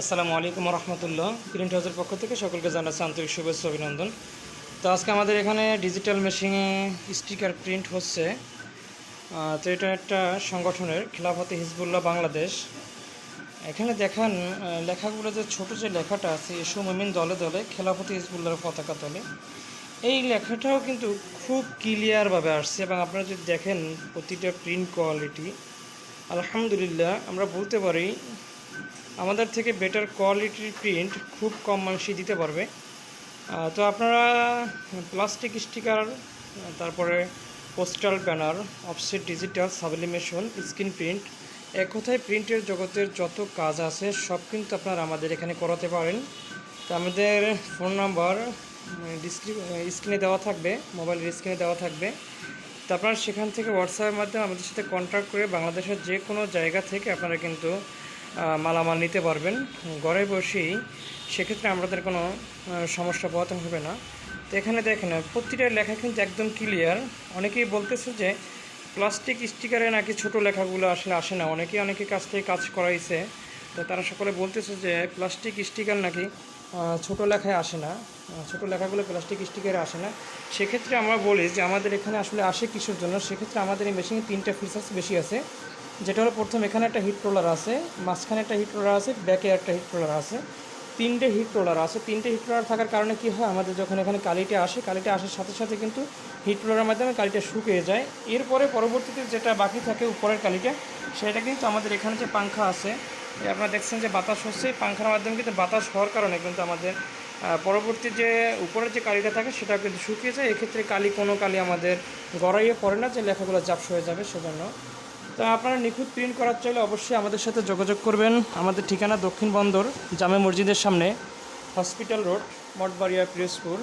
আসসালামু আলাইকুম রহমতুল্লাহ প্রিন্ট হাউসের পক্ষ থেকে সকলকে জানাচ্ছি আন্তরিক শুভেচ্ছা অভিনন্দন। তো আজকে আমাদের এখানে ডিজিটাল মেশিনে স্টিকার প্রিন্ট হচ্ছে। তো এটা একটা সংগঠনের খিলাফতে হিজবুল্লাহ বাংলাদেশ। এখানে দেখান লেখাগুলো যে ছোট যে লেখাটা আছে এসো মমিন দলে দলে, খেলাফতে হিজবুল্লাহর পতাকা তলে। এই লেখাটাও কিন্তু খুব ক্লিয়ারভাবে আসছে এবং আপনারা যদি দেখেন, প্রতিটা প্রিন্ট কোয়ালিটি আলহামদুলিল্লাহ, আমরা বলতে পারি আমাদের থেকে বেটার কোয়ালিটির প্রিন্ট খুব কম মানুষই দিতে পারবে। তো আপনারা প্লাস্টিক স্টিকার তারপরে postal banner offset digital sublimation screen print এক কথায় প্রিন্টের জগতের যত কাজ আছে, সব কিন্তু আপনারা আমাদের এখানে করাতে পারেন। তো আমাদের ফোন নাম্বার স্ক্রিনে দেওয়া থাকবে মোবাইলের স্ক্রিনে দেওয়া থাকবে। তো আপনারা সেখান থেকে হোয়াটসঅ্যাপের মাধ্যমে আমাদের সাথে কন্ট্যাক্ট করে বাংলাদেশের যে কোনো জায়গা থেকে আপনারা কিন্তু মালামাল নিতে পারবেন। ঘরে বসেই সেক্ষেত্রে আমাদের কোনো সমস্যা পোহাতে হবে না। তো এখানে দেখেন, প্রতিটা লেখা কিন্তু একদম ক্লিয়ার অনেকেই বলতেছে যে প্লাস্টিক স্টিকারে নাকি ছোট লেখাগুলো আসলে আসে না। অনেকেই অনেকে কাছ থেকে কাজ করাইছে। তো তারা সকলে বলতেছে যে প্লাস্টিক স্টিকার নাকি ছোট লেখায় আসে না। ছোট লেখাগুলো প্লাস্টিক স্টিকারে আসে না। সেক্ষেত্রে আমরা বলি যে, আমাদের এখানে আসলে আসে কিসের জন্য? সেক্ষেত্রে আমাদের এই মেশিনে তিনটা ফিচার্স বেশি আছে। যেটা হলো প্রথম এখানে একটা হিট রোলার আছে, মাঝখানে একটা হিট রোলার আছে ব্যাকে একটা হিট রোলার আছে, তিনটে হিট রোলার আছে। তিনটে হিট রোলার থাকার কারণে কি হয়, আমাদের যখন এখানে কালিটা আসে, কালিটা আসার সাথে সাথে কিন্তু হিট রোলারের মাধ্যমে কালিটা শুকিয়ে যায়। এরপরে পরবর্তীতে যেটা বাকি থাকে উপরের কালিটা, সেটা কিন্তু আমাদের এখানে যে পাংখা আছে আপনারা দেখছেন যে বাতাস হচ্ছে। পাংখার মাধ্যমে কিন্তু বাতাস হওয়ার কারণে কিন্তু আমাদের পরবর্তী যে উপরের যে কালিটা থাকে সেটা কিন্তু শুকিয়ে যায়। এক্ষেত্রে কালি কোনো কালি আমাদের গড়াইয়ে পড়ে না, যে লেখাগুলো জাপস হয়ে যাবে, সেজন্য তো আপনারা নিখুঁত প্রিন্ট করার চাইলে অবশ্যই আমাদের সাথে যোগাযোগ করবেন। আমাদের ঠিকানা দক্ষিণ বন্দর, জামে মসজিদের সামনে হসপিটাল রোড মঠবাড়িয়া, পিরোজপুর।